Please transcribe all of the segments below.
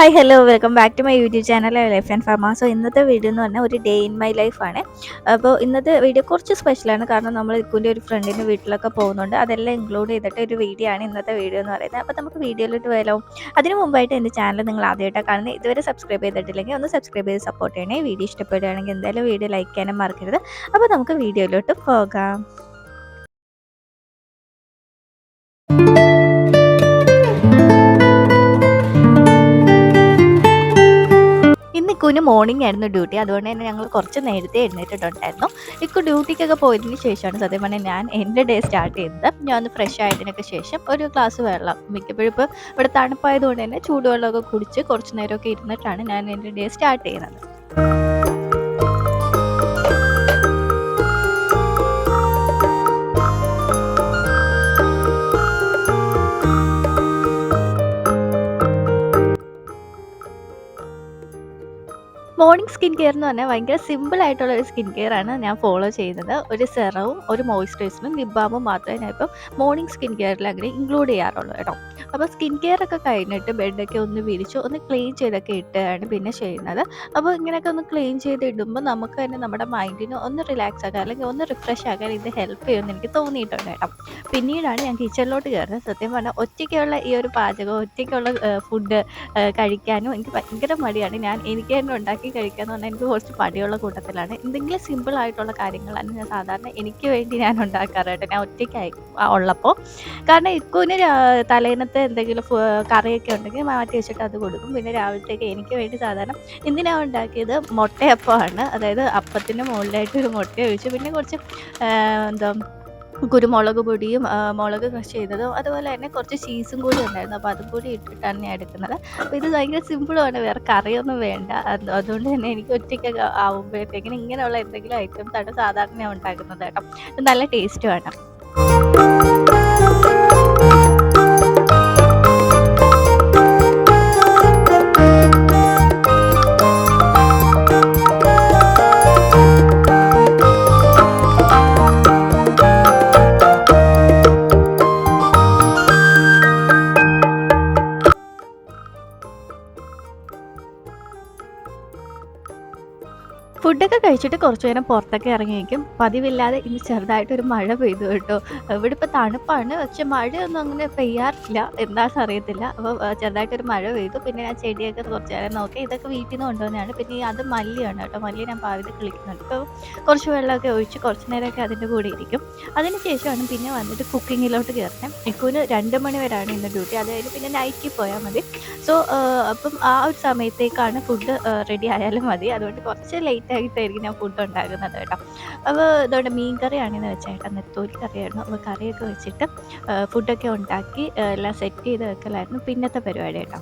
Hi hello welcome back to my YouTube channel life and pharma so ഇന്നത്തെ video എന്ന് പറഞ്ഞാൽ ഒരു day in my ലൈഫാണ് അപ്പോൾ ഇന്നത്തെ വീഡിയോ കുറച്ച് സ്പെഷ്യലാണ് കാരണം നമ്മൾ ഇക്കുന്റെ ഒരു ഫ്രണ്ടിന്റെ വീട്ടിലൊക്കെ പോകുന്നുണ്ട്. അതെല്ലാം ഇൻക്ലൂഡ് ചെയ്തിട്ട് ഒരു വീഡിയോ ആണ് ഇന്നത്തെ വീഡിയോ എന്ന് പറയുന്നത്. അപ്പോൾ നമുക്ക് വീഡിയോയിലോട്ട് വരാം അതിന് മുമ്പായിട്ട് എന്റെ ചാനൽ നിങ്ങൾ ആദ്യമായിട്ടാണ് കാണുന്നത്. ഇതുവരെ സബ്സ്ക്രൈബ് ചെയ്തിട്ടില്ലെങ്കിൽ ഒന്ന് സബ്സ്ക്രൈബ് ചെയ്ത് സപ്പോർട്ട് ചെയ്യണേ. വീഡിയോ ഇഷ്ടപ്പെടുകയാണെങ്കിൽ എന്തായാലും വീഡിയോ ലൈക്ക് ചെയ്യാനും മറക്കരുത്. അപ്പോൾ നമുക്ക് വീഡിയോയിലോട്ട് പോകാം. ഇക്കുവിന് മോർണിംഗ് ആയിരുന്നു ഡ്യൂട്ടി അതുകൊണ്ട് തന്നെ ഞങ്ങൾ കുറച്ച് നേരത്തെ എഴുന്നേറ്റിട്ടുണ്ടായിരുന്നു. ഇക്കു ഡ്യൂട്ടിക്കൊക്കെ പോയതിന് ശേഷമാണ് സത്യം പറഞ്ഞാൽ ഞാൻ എന്റെ ഡേ സ്റ്റാർട്ട് ചെയ്തത്. ഞാൻ ഒന്ന് ഫ്രഷ് ആയതിനൊക്കെ ശേഷം ഒരു ഗ്ലാസ് വെള്ളം. മിക്കപ്പോഴും ഇപ്പോൾ ഇവിടെ തണുപ്പായതുകൊണ്ട് തന്നെ ചൂടുവെള്ളമൊക്കെ കുടിച്ച് കുറച്ച് നേരമൊക്കെ ഇരുന്നിട്ടാണ് ഞാൻ എന്റെ ഡേ സ്റ്റാർട്ട് ചെയ്യുന്നത്. മോർണിംഗ് സ്കിൻ കെയർ എന്ന് പറഞ്ഞാൽ ഭയങ്കര സിമ്പിൾ ആയിട്ടുള്ള ഒരു സ്കിൻ കെയർ ആണ് ഞാൻ ഫോളോ ചെയ്യുന്നത്. ഒരു സെറവും ഒരു മോയ്സ്ചറൈസറും ലിപ് ബാമും മാത്രമേ ഞാൻ ഇപ്പം മോർണിംഗ് സ്കിൻ കെയറിൽ അങ്ങനെ ഇൻക്ലൂഡ് ചെയ്യാറുള്ളൂ കേട്ടോ. അപ്പോൾ സ്കിൻ കെയർ ഒക്കെ കഴിഞ്ഞിട്ട് ബെഡൊക്കെ ഒന്ന് വിരിച്ച് ഒന്ന് ക്ലീൻ ചെയ്തൊക്കെ ഇട്ടാണ് പിന്നെ ചെയ്യുന്നത്. അപ്പോൾ ഇങ്ങനെയൊക്കെ ഒന്ന് ക്ലീൻ ചെയ്ത് ഇടുമ്പോൾ നമുക്ക് തന്നെ നമ്മുടെ മൈൻഡിന് ഒന്ന് റിലാക്സ് ആക്കാൻ അല്ലെങ്കിൽ ഒന്ന് റിഫ്രഷ് ആക്കാൻ ഇത് ഹെൽപ്പ് ചെയ്യുമെന്ന് എനിക്ക് തോന്നിയിട്ടുണ്ട് കേട്ടോ. പിന്നീടാണ് ഞാൻ കിച്ചണിലോട്ട് കയറുന്നത്. സത്യം പറഞ്ഞാൽ ഒറ്റയ്ക്കുള്ള ഈ ഒരു പാചകം ഒറ്റയ്ക്കുള്ള ഫുഡ് കഴിക്കാനും എനിക്ക് ഭയങ്കര മടിയാണ്. ഞാൻ എനിക്ക് തന്നെ ഉണ്ടാക്കി കഴിക്കാൻ എന്ന് പറഞ്ഞാൽ എനിക്ക് കുറച്ച് മടിയുള്ള കൂട്ടത്തിലാണ്. എന്തെങ്കിലും സിമ്പിൾ ആയിട്ടുള്ള കാര്യങ്ങളാണ് ഞാൻ സാധാരണ എനിക്ക് വേണ്ടി ഞാൻ ഉണ്ടാക്കാറുണ്ട് ഞാൻ ഒറ്റയ്ക്കായി ഉള്ളപ്പോൾ കാരണം ഇക്കുവിന് രാ- തലേന്നത്തെ എന്തെങ്കിലും കറിയൊക്കെ ഉണ്ടെങ്കിൽ മാറ്റി വെച്ചിട്ട് അത് കൊടുക്കും. പിന്നെ രാവിലത്തേക്ക് എനിക്ക് വേണ്ടി സാധാരണ ഇന്ന് ഉണ്ടാക്കിയത്? മുട്ടയപ്പമാണ്. അതായത് അപ്പത്തിന്റെ മുകളിലായിട്ട് ഒരു മുട്ട ഒഴിച്ച്. പിന്നെ കുറച്ച് എന്താ കുരുമുളക് പൊടിയും മുളക് കൃഷി ചെയ്തതും അതുപോലെ തന്നെ കുറച്ച് ചീസും കൂടി ഉണ്ടായിരുന്നു. അപ്പോൾ അതും കൂടി ഇട്ടിട്ടാണ് ഞാൻ എടുക്കുന്നത്. അപ്പോൾ ഇത് ഭയങ്കര സിമ്പിളുമാണ് വേറെ കറിയൊന്നും വേണ്ട. അതുകൊണ്ട് തന്നെ എനിക്ക് ഒറ്റയ്ക്കൊക്കെ ആവുമ്പോഴത്തേക്കിനും ഇങ്ങനെയുള്ള എന്തെങ്കിലും ഐറ്റംസ് ആണ് സാധാരണ ഉണ്ടാക്കുന്നത് കേട്ടോ. നല്ല ടേസ്റ്റുമാണ് ഫുഡൊക്കെ കഴിച്ചിട്ട് കുറച്ചു നേരം പുറത്തൊക്കെ ഇറങ്ങിയിരിക്കും. പതിവില്ലാതെ ഇന്ന് ചെറുതായിട്ടൊരു മഴ പെയ്തു കേട്ടോ. ഇവിടെ ഇപ്പോൾ തണുപ്പാണ്. പക്ഷെ മഴയൊന്നും അങ്ങനെ പെയ്യാറില്ല. എന്താണെന്ന് അറിയത്തില്ല. അപ്പോൾ ചെറുതായിട്ടൊരു മഴ പെയ്തു. പിന്നെ ഞാൻ ചെടിയൊക്കെ കുറച്ച് നേരം നോക്കി. ഇതൊക്കെ വീട്ടിൽ നിന്ന് കൊണ്ടുവന്നതാണ്. പിന്നെ അത് മല്ലിയാണ് കേട്ടോ. മല്ലി ഞാൻ പാവിത് കിളിക്കുന്നുണ്ട്. അപ്പോൾ കുറച്ച് വെള്ളമൊക്കെ ഒഴിച്ച് കുറച്ച് നേരമൊക്കെ അതിന്റെ കൂടെ ഇരിക്കും. അതിന് ശേഷമാണ് പിന്നെ വന്നിട്ട് കുക്കിങ്ങിലോട്ട് കയറണം. ഇക്കൂന് രണ്ട് മണി വരെയാണ് ഇന്ന് ഡ്യൂട്ടി. അത് കഴിഞ്ഞ് പിന്നെ നൈറ്റിൽ പോയാൽ മതി. സോ അപ്പം ആ ഒരു സമയത്തേക്കാണ് ഫുഡ് റെഡി ആയാലും മതി. അതുകൊണ്ട് കുറച്ച് ലേറ്റ് ആയിട്ടായിരിക്കും ഞാൻ ഫുഡ് ഉണ്ടാക്കുന്നത് കേട്ടോ. അപ്പോൾ ഇതുകൊണ്ട് മീൻ കറിയാണെന്ന് വെച്ചാൽ ചേട്ടാ നെത്തോലി കറിയായിരുന്നു. അപ്പോൾ കറിയൊക്കെ വെച്ചിട്ട് ഫുഡൊക്കെ ഉണ്ടാക്കി എല്ലാം സെറ്റ് ചെയ്ത് വെക്കലായിരുന്നു. പിന്നത്തെ പരിപാടി കേട്ടോ.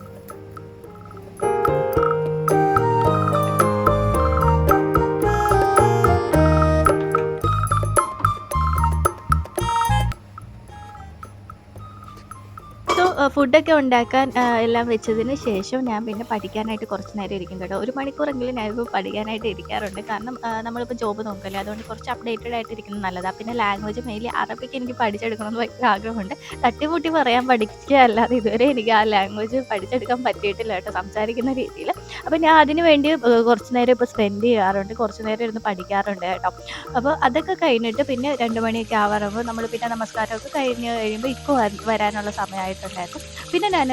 ഫുഡൊക്കെ ഉണ്ടാക്കാൻ എല്ലാം വെച്ചതിന് ശേഷം ഞാൻ പിന്നെ പഠിക്കാനായിട്ട് കുറച്ച് നേരം ഇരിക്കും കേട്ടോ. ഒരു മണിക്കൂറെങ്കിലും ഞാൻ ഇപ്പോൾ പഠിക്കാനായിട്ട് ഇരിക്കാറുണ്ട്. കാരണം നമ്മളിപ്പോൾ ജോബ് നോക്കല്ലേ അതുകൊണ്ട് കുറച്ച് അപ്ഡേറ്റഡ് ആയിട്ട് ഇരിക്കുന്നത് നല്ലതാണ് പിന്നെ ലാംഗ്വേജ് മെയിൻലി അറബിക്ക് എനിക്ക് പഠിച്ചെടുക്കണമെന്ന് ഭയങ്കര ആഗ്രഹമുണ്ട്. തട്ടിമുട്ടി പറയാൻ പഠിക്കുക അല്ലാതെ ഇതുവരെ എനിക്ക് ആ ലാംഗ്വേജ് പഠിച്ചെടുക്കാൻ പറ്റിയിട്ടില്ല കേട്ടോ സംസാരിക്കുന്ന രീതിയിൽ അപ്പോൾ ഞാൻ അതിന് വേണ്ടി കുറച്ച് നേരം ഇപ്പോൾ സ്പെൻഡ് ചെയ്യാറുണ്ട്. കുറച്ച് നേരം ഇരുന്ന് പഠിക്കാറുണ്ട് കേട്ടോ. അപ്പോൾ അതൊക്കെ കഴിഞ്ഞിട്ട് പിന്നെ രണ്ട് മണിയൊക്കെ ആവാറുമ്പോൾ നമ്മൾ പിന്നെ നമസ്കാരമൊക്കെ കഴിഞ്ഞ് കഴിയുമ്പോൾ ഇക്കോ വരാനുള്ള സമയമായിട്ടുണ്ടായിരുന്നു. പിന്നെ ഞാൻ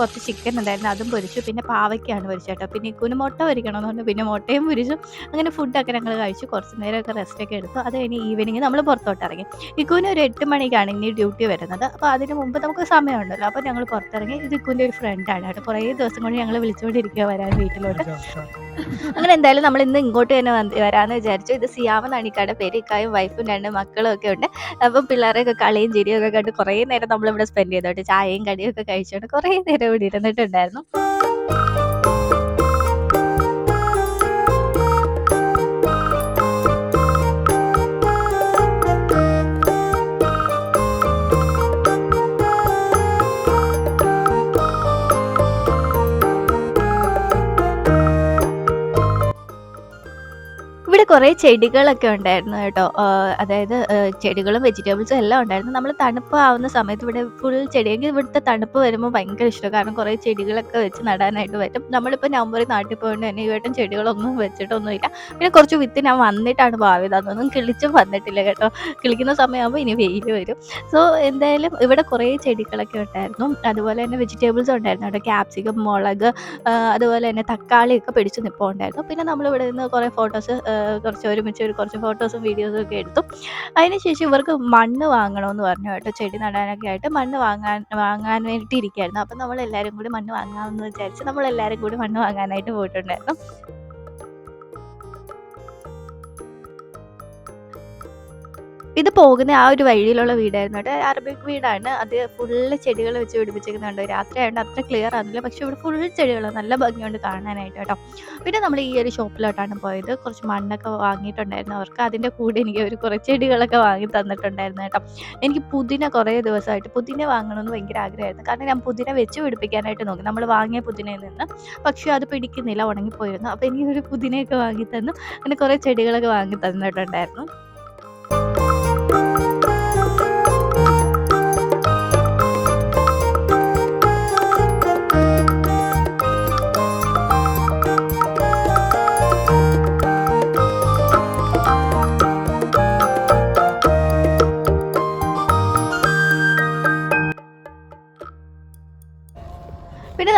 കുറച്ച് ചിക്കൻ ഉണ്ടായിരുന്നു. അതും പൊരിച്ചു. പിന്നെ പാവയ്ക്കാണ് പൊരിച്ചത് കേട്ടോ. പിന്നെ ഇക്കുന് മുട്ട പൊരിക്കണമെന്നുണ്ട്. പിന്നെ മുട്ടയും പൊരിച്ചു. അങ്ങനെ ഫുഡൊക്കെ ഞങ്ങൾ കഴിച്ചു. കുറച്ച് നേരമൊക്കെ റെസ്റ്റ് ഒക്കെ എടുത്തു. അത് കഴിഞ്ഞ് ഈവനിങ് നമ്മൾ പുറത്തോട്ട് ഇറങ്ങി. ഇക്കുവിന് ഒരു എട്ട് മണിക്കാണ് ഇനി ഡ്യൂട്ടി വരുന്നത്. അപ്പോൾ അതിന് മുമ്പ് നമുക്ക് സമയമുണ്ടല്ലോ. അപ്പോൾ ഞങ്ങൾ പുറത്തിറങ്ങി ഇത് ഇക്കുന്റെ ഒരു ഫ്രണ്ടാണ് കേട്ടോ. കുറേ ദിവസം കൊണ്ട് ഞങ്ങൾ വിളിച്ചുകൊണ്ടിരിക്കുക വരാൻ വീട്ടിലോട്ട്. അങ്ങനെ എന്തായാലും നമ്മൾ ഇന്ന് ഇങ്ങോട്ട് തന്നെ വരാന്ന് വരാമെന്ന് വിചാരിച്ചു. ഇത് സിയാമെന്നാണ് ഇക്കാടെ പേര്. ഇക്കായും വൈഫും രണ്ട് മക്കളും ഒക്കെ ഉണ്ട്. അപ്പം പിള്ളേരെയൊക്കെ കളിയും ചിരിയും ഒക്കെ കണ്ട് കുറേ നേരം നമ്മളിവിടെ സ്പെൻഡ് ചെയ്തോട്ട് ചായയും കടിയും ഒക്കെ കഴിച്ചുകൊണ്ട് കുറേ നേരം ഇവിടെ ഇരുന്നിട്ടുണ്ടായിരുന്നു. കുറേ ചെടികളൊക്കെ ഉണ്ടായിരുന്നു കേട്ടോ. അതായത് ചെടികളും വെജിറ്റബിൾസും എല്ലാം ഉണ്ടായിരുന്നു. നമ്മൾ തണുപ്പ് ആവുന്ന സമയത്ത് ഇവിടെ ഫുൾ ചെടിയെങ്കിൽ ഇവിടുത്തെ തണുപ്പ് വരുമ്പോൾ ഭയങ്കര ഇഷ്ടമാണ് കാരണം കുറേ ചെടികളൊക്കെ വെച്ച് നടാനായിട്ട് പറ്റും. നമ്മളിപ്പോൾ നവംബറിൽ നാട്ടിൽ പോയിട്ട് തന്നെ ഈ വേട്ടം ചെടികളൊന്നും വെച്ചിട്ടൊന്നുമില്ല. പിന്നെ കുറച്ച് വിത്ത് ഞാൻ വന്നിട്ടാണ് ഭാവിത അതൊന്നും കിളിച്ചും വന്നിട്ടില്ല കേട്ടോ. കിളിക്കുന്ന സമയമാകുമ്പോൾ ഇനി വെയിൽ വരും. സോ എന്തായാലും ഇവിടെ കുറേ ചെടികളൊക്കെ ഉണ്ടായിരുന്നു. അതുപോലെ തന്നെ വെജിറ്റബിൾസ് ഉണ്ടായിരുന്നു. അവിടെ ക്യാപ്സിക്കം മുളക് അതുപോലെ തന്നെ തക്കാളിയൊക്കെ പിടിച്ചു നിൽപ്പുണ്ടായിരുന്നു പിന്നെ നമ്മളിവിടെ നിന്ന് കുറേ ഫോട്ടോസ് കുറച്ച് ഒരുമിച്ച് ഒരു കുറച്ച് ഫോട്ടോസും വീഡിയോസും ഒക്കെ എടുത്തു. അതിനുശേഷം ഇവർക്ക് മണ്ണ് വാങ്ങണമെന്ന് പറഞ്ഞു കേട്ടോ. ചെടി നടാനൊക്കെ ആയിട്ട് മണ്ണ് വാങ്ങാൻ വാങ്ങാൻ വേണ്ടിയിട്ട് ഇരിക്കുകയായിരുന്നു. അപ്പം നമ്മളെല്ലാവരും കൂടി മണ്ണ് വാങ്ങാമെന്ന് വിചാരിച്ച് നമ്മളെല്ലാവരും കൂടി മണ്ണ് വാങ്ങാനായിട്ട് പോയിട്ടുണ്ടായിരുന്നു. ഇത് പോകുന്ന ആ ഒരു വഴിയിലുള്ള വീടായിരുന്നു കേട്ടോ. അറബിക് വീടാണ്. അത് ഫുള്ള് ചെടികൾ വെച്ച് പിടിപ്പിച്ചിരിക്കുന്നുണ്ട് രാത്രി ആയതുകൊണ്ട് അത്ര ക്ലിയർ ആകുന്നില്ല. പക്ഷേ ഇവിടെ ഫുൾ ചെടികൾ നല്ല ഭംഗിയുണ്ട് കാണാനായിട്ട് കേട്ടോ. പിന്നെ നമ്മൾ ഈ ഒരു ഷോപ്പിലോട്ടാണ് പോയത്. കുറച്ച് മണ്ണൊക്കെ വാങ്ങിയിട്ടുണ്ടായിരുന്നു അവർക്ക്. അതിന്റെ കൂടെ എനിക്ക് അവർ കുറേ ചെടികളൊക്കെ വാങ്ങി തന്നിട്ടുണ്ടായിരുന്നു കേട്ടോ. എനിക്ക് പുതിന കുറേ ദിവസമായിട്ട് പുതിന വാങ്ങണമെന്ന് ഭയങ്കര ആഗ്രഹമായിരുന്നു. കാരണം ഞാൻ പുതിന വെച്ച് പിടിപ്പിക്കാനായിട്ട് നോക്കി. നമ്മൾ വാങ്ങിയ പുതിനയിൽ നിന്ന്. പക്ഷേ അത് പിടിക്കുന്നില്ല. ഉണങ്ങിപ്പോയിരുന്നു. അപ്പോൾ എനിക്കൊരു പുതിനയൊക്കെ വാങ്ങി തന്നു. അങ്ങനെ കുറേ ചെടികളൊക്കെ വാങ്ങി തന്നിട്ടുണ്ടായിരുന്നു.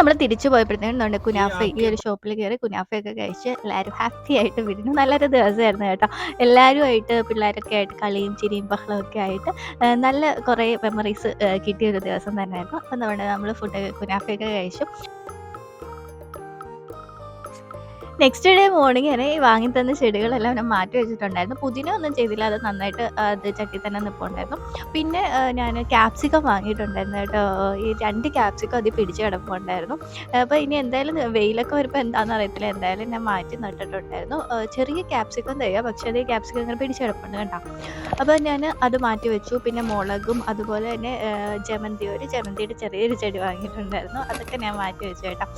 നമ്മൾ തിരിച്ചു പോയപ്പോഴത്തേക്കും കുനാഫ ഈ ഒരു ഷോപ്പിൽ കയറി കുനാഫയൊക്കെ കഴിച്ച് എല്ലാവരും ഹാപ്പി ആയിട്ട് വിരുന്നു നല്ലൊരു ദിവസമായിരുന്നു കേട്ടോ. എല്ലാവരുമായിട്ട് പിള്ളേരൊക്കെ ആയിട്ട് കളിയും ചിരിയും ബഹളമൊക്കെ ആയിട്ട് നല്ല കുറേ മെമ്മറീസ് കിട്ടിയൊരു ദിവസം തന്നെയായിരുന്നു. അപ്പം നമ്മുടെ നമ്മൾ ഫുഡ് കുനാഫയൊക്കെ കഴിച്ചു. നെക്സ്റ്റ് ഡേ മോർണിംഗ് ഈ വാങ്ങി തന്ന ചെടികളെല്ലാം ഞാൻ മാറ്റി വെച്ചിട്ടുണ്ടായിരുന്നു. പുതിന ഒന്നും ചെയ്തില്ല. അത് നന്നായിട്ട് അത് ചട്ടി തന്നെ നിൽപ്പുണ്ടായിരുന്നു. പിന്നെ ഞാൻ ക്യാപ്സിക്കം വാങ്ങിയിട്ടുണ്ടായിരുന്നു കേട്ടോ. ഈ രണ്ട് ക്യാപ്സിക്കം അതിൽ പിടിച്ച് കിടപ്പുണ്ടായിരുന്നു. അപ്പോൾ ഇനി എന്തായാലും വെയിലൊക്കെ വരുമ്പോൾ എന്താണെന്ന് അറിയത്തില്ല. എന്തായാലും ഞാൻ മാറ്റി നട്ടിട്ടുണ്ടായിരുന്നു. ചെറിയ ക്യാപ്സിക്കം തയ്യാ. പക്ഷേ അത് ക്യാപ്സിക്കം ഇങ്ങനെ പിടിച്ച് കിടപ്പുണ്ട് കേട്ടോ അപ്പോൾ ഞാൻ അത് മാറ്റി വെച്ചു. പിന്നെ മുളകും അതുപോലെ തന്നെ ജമന്തി ഒരു ജമന്തിയുടെ ചെറിയൊരു ചെടി വാങ്ങിയിട്ടുണ്ടായിരുന്നു. അതൊക്കെ ഞാൻ മാറ്റി വെച്ചു കേട്ടോ.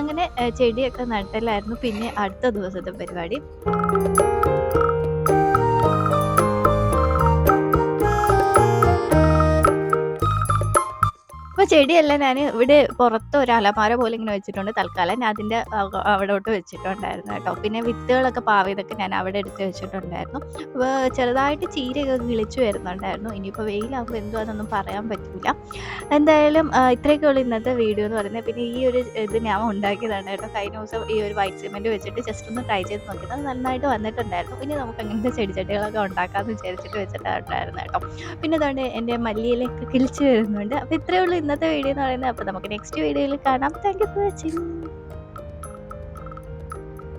അങ്ങനെ ചെടിയൊക്കെ നടലായിരുന്നു പിന്നെ അടുത്ത ദിവസത്തെ പരിപാടി. ചെടിയെല്ലാം ഞാൻ ഇവിടെ പുറത്ത് ഒരു അലമാര പോലെ ഇങ്ങനെ വെച്ചിട്ടുണ്ട് തൽക്കാലം. ഞാൻ അതിന്റെ അവിടോട്ട് വെച്ചിട്ടുണ്ടായിരുന്നു കേട്ടോ. പിന്നെ വിത്തുകളൊക്കെ പാവിയതൊക്കെ ഞാൻ അവിടെ എടുത്ത് വെച്ചിട്ടുണ്ടായിരുന്നു. ചെറുതായിട്ട് ചീരയൊക്കെ കിളിച്ചു വരുന്നുണ്ടായിരുന്നു. ഇനിയിപ്പോൾ വെയിലാകുമ്പോൾ എന്തുവാന്നൊന്നും പറയാൻ പറ്റില്ല. എന്തായാലും ഇത്രയൊക്കെ ഉള്ളൂ ഇന്നത്തെ വീഡിയോ എന്ന് പറയുന്നത്. പിന്നെ ഈ ഒരു ഇത് ഞാൻ ഉണ്ടാക്കിയതാണ് കേട്ടോ. കഴിഞ്ഞ ദിവസം ഈ ഒരു വൈറ്റ് സിമെന്റ് വെച്ചിട്ട് ജസ്റ്റ് ഒന്ന് ട്രൈ ചെയ്ത് നോക്കിയത്. അത് നന്നായിട്ട് വന്നിട്ടുണ്ടായിരുന്നു. ഇനി നമുക്ക് അങ്ങനത്തെ ചെടിച്ചട്ടികളൊക്കെ ഉണ്ടാക്കാമെന്ന് വിചാരിച്ചിട്ട് വെച്ചിട്ടുണ്ടായിരുന്നു കേട്ടോ. പിന്നെ അതുകൊണ്ട് എന്റെ മല്ലിയിലൊക്കെ കിളിച്ചു വരുന്നുണ്ട്. അപ്പോൾ ഇത്രയേ ഉള്ളൂ ഇന്നത്തെ വീഡിയോ എന്ന് പറയുന്നത്. അപ്പോൾ നമുക്ക് നെക്സ്റ്റ് വീഡിയോയിൽ കാണാം. Thank you for watching.